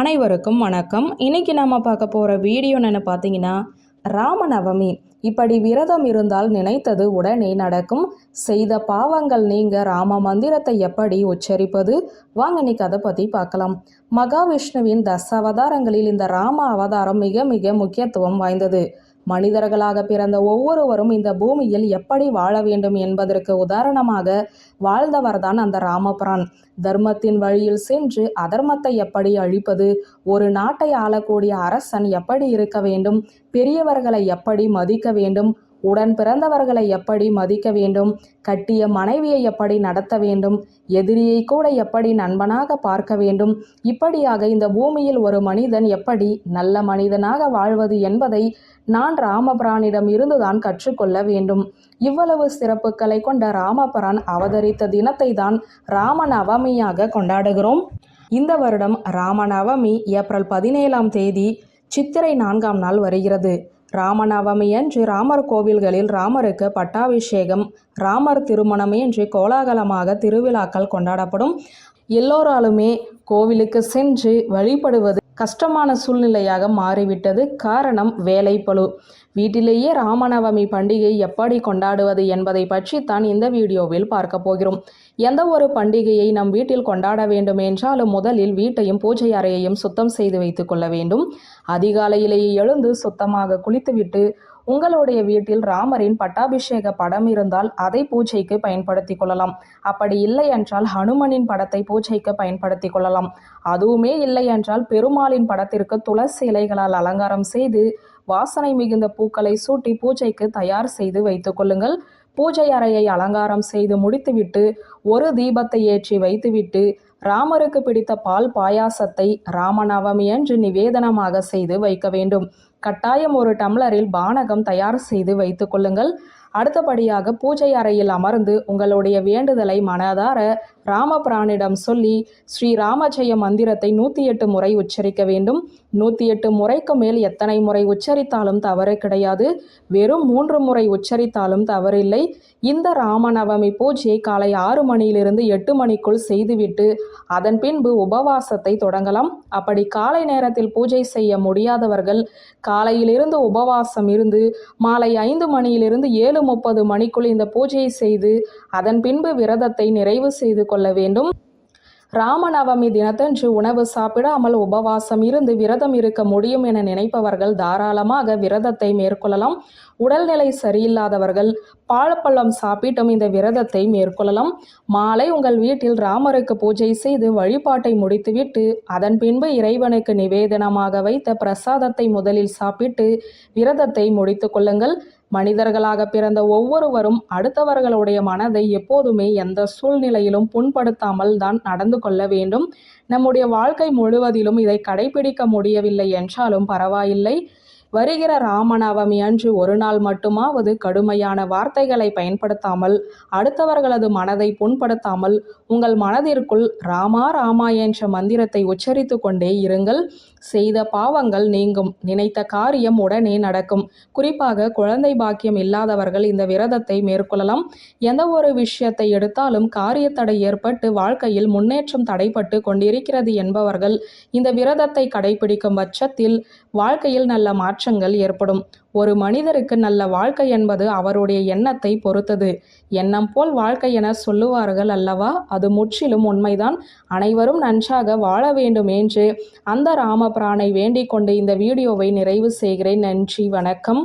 அனைவருக்கும் வணக்கம். இன்னைக்கு நம்ம பார்க்க போகிற வீடியோ என்ன பார்த்தீங்கன்னா ராமநவமி. இப்படி விரதம் இருந்தால் நினைத்தது உடனே நடக்கும். செய்த பாவங்கள் நீங்க ராம மந்திரத்தை எப்படி உச்சரிப்பது? வாங்க இன்னைக்கு அதை பற்றி பார்க்கலாம். மகாவிஷ்ணுவின் தச அவதாரங்களில் இந்த ராம அவதாரம் மிக மிக முக்கியத்துவம் வாய்ந்தது. மனிதர்களாக பிறந்த ஒவ்வொருவரும் இந்த பூமியில் எப்படி வாழ வேண்டும் என்பதற்கு உதாரணமாக வாழ்ந்தவர்தான் அந்த ராமபிரான். தர்மத்தின் வழியில் சென்று அதர்மத்தை எப்படி அழிப்பது ஒரு நாட்டை ஆளக்கூடிய அரசன் எப்படி இருக்க வேண்டும் பெரியவர்களை எப்படி மதிக்க வேண்டும் உடன் பிறந்தவர்களை எப்படி மதிக்க வேண்டும்? கட்டிய மனைவியை எப்படி நடத்த வேண்டும்? எதிரியை கூட எப்படி நண்பனாக பார்க்க வேண்டும்? இப்படியாக இந்த பூமியில் ஒரு மனிதன் எப்படி நல்ல மனிதனாக வாழ்வது என்பதை நான் ராமபிரானிடம் இருந்துதான் கற்றுக்கொள்ள வேண்டும். இவ்வளவு சிறப்புகளை கொண்ட ராமபிரான் அவதரித்த தினத்தை தான் ராமநவமியாக கொண்டாடுகிறோம். இந்த வருடம் ராமநவமி ஏப்ரல் பதினேழாம் தேதி சித்திரை நான்காம் நாள் வருகிறது. ராமநவமி என்று ராமர் கோவில்களில் ராமருக்கு பட்டாபிஷேகம் ராமர் திருமணம் என்று கோலாகலமாக திருவிழாக்கள் கொண்டாடப்படும். எல்லோராலுமே கோவிலுக்கு சென்று வழிபடுவது கஷ்டமான சூழ்நிலையாக மாறிவிட்டது. காரணம் வேலைப்பளு வீட்டிலேயே ராமநவமி பண்டிகை எப்படி கொண்டாடுவது என்பதை பற்றி தான் இந்த வீடியோவில் பார்க்க போகிறோம். எந்த ஒரு பண்டிகையை நம் வீட்டில் கொண்டாட வேண்டும் என்றாலும் முதலில் வீட்டையும் பூஜை அறையையும் சுத்தம் செய்து வைத்துக் கொள்ள வேண்டும். அதிகாலையிலேயே எழுந்து சுத்தமாக குளித்துவிட்டு உங்களுடைய வீட்டில் ராமரின் பட்டாபிஷேக படம் இருந்தால் அதை பூஜைக்கு பயன்படுத்தி கொள்ளலாம். அப்படி இல்லை என்றால் ஹனுமனின் படத்தை பூஜைக்கு பயன்படுத்தி கொள்ளலாம். அதுவுமே இல்லை என்றால் பெருமாளின் படத்திற்கு துளசி இலைகளால் அலங்காரம் செய்து வாசனை மிகுந்த பூக்களை சூட்டி பூஜைக்கு தயார் செய்து வைத்துக் கொள்ளுங்கள். பூஜை அறையை அலங்காரம் செய்து முடித்துவிட்டு ஒரு தீபத்தை ஏற்றி வைத்துவிட்டு ராமருக்கு பிடித்த பால் பாயாசத்தை ராமநவமி அன்று நிவேதனமாக செய்து வைக்க வேண்டும். கட்டாயம் ஒரு டம்ளரில் பானகம் தயார் செய்து வைத்துக் கொள்ளுங்கள். அடுத்தபடியாக பூஜை அறையில் அமர்ந்து உங்களுடைய வேண்டுதலை மனதார ராமபிரானிடம் சொல்லி ஸ்ரீ ராமஜெய மந்திரத்தை நூற்றி எட்டு முறை உச்சரிக்க வேண்டும். நூற்றி எட்டு முறைக்கு மேல் எத்தனை முறை உச்சரித்தாலும் தவறு கிடையாது. வெறும் மூன்று முறை உச்சரித்தாலும் தவறில்லை. இந்த ராமநவமி பூஜையை காலை ஆறு மணியிலிருந்து எட்டு மணிக்குள் செய்துவிட்டு அதன் பின்பு உபவாசத்தை தொடங்கலாம். அப்படி காலை நேரத்தில் பூஜை செய்ய முடியாதவர்கள் காலையிலிருந்து உபவாசம் இருந்து மாலை ஐந்து மணியிலிருந்து ஏழு முப்பது மணிக்குள் இந்த பூஜையை செய்து அதன் பின்பு விரதத்தை நிறைவு செய்து கொள்ள வேண்டும். ராமநவமி தினத்தன்று உணவு சாப்பிடாமல் உபவாசம் இருந்து விரதம் இருக்க முடியும் என நினைப்பவர்கள் தாராளமாக விரதத்தை மேற்கொள்ளலாம். உடல்நிலை சரியில்லாதவர்கள் பாழப்பழம் சாப்பிட்டும் இந்த விரதத்தை மேற்கொள்ளலாம். மாலை உங்கள் வீட்டில் ராமருக்கு பூஜை செய்து வழிபாட்டை முடித்துவிட்டு அதன் பின்பு இறைவனுக்கு நிவேதனமாக வைத்த பிரசாதத்தை முதலில் சாப்பிட்டு விரதத்தை முடித்து கொள்ளுங்கள். மனிதர்களாக பிறந்த ஒவ்வொருவரும் அடுத்தவர்களுடைய மனதை எப்போதுமே எந்த சூழ்நிலையிலும் புண்படுத்தாமல் தான் நடந்து கொள்ள வேண்டும். நம்முடைய வாழ்க்கை முழுவதிலும் இதை கடைபிடிக்க முடியவில்லை என்றாலும் பரவாயில்லை. வருகிற ராமநவமி அன்று ஒரு நாள் மட்டுமாவது கடுமையான வார்த்தைகளை பயன்படுத்தாமல் அடுத்தவர்களது மனதை புண்படுத்தாமல் உங்கள் மனதிற்குள் ராமா ராமா என்ற மந்திரத்தை உச்சரித்து கொண்டே இருங்கள். செய்த பாவங்கள் நீங்கும். நினைத்த காரியம் உடனே நடக்கும். குறிப்பாக குழந்தை பாக்கியம் இல்லாதவர்கள் இந்த விரதத்தை மேற்கொள்ளலாம். எந்த ஒரு விஷயத்தை எடுத்தாலும் காரியத்தடை ஏற்பட்டு வாழ்க்கையில் முன்னேற்றம் தடைப்பட்டு கொண்டிருக்கிறது என்பவர்கள் இந்த விரதத்தை கடைபிடிக்கும் பட்சத்தில் வாழ்க்கையில் நல்ல மாற்றம் மாற்றங்கள் ஏற்படும். ஒரு மனிதருக்கு நல்ல வாழ்க்கை என்பது அவருடைய எண்ணத்தை பொறுத்தது. எண்ணம் போல் வாழ்க்கை என சொல்லுவார்கள் அல்லவா? அது முற்றிலும் உண்மைதான். அனைவரும் நன்றாக வாழ வேண்டும் என்று. அந்த ராமபிரானை வேண்டிக் கொண்டு இந்த வீடியோவை நிறைவு செய்கிறேன். நன்றி வணக்கம்.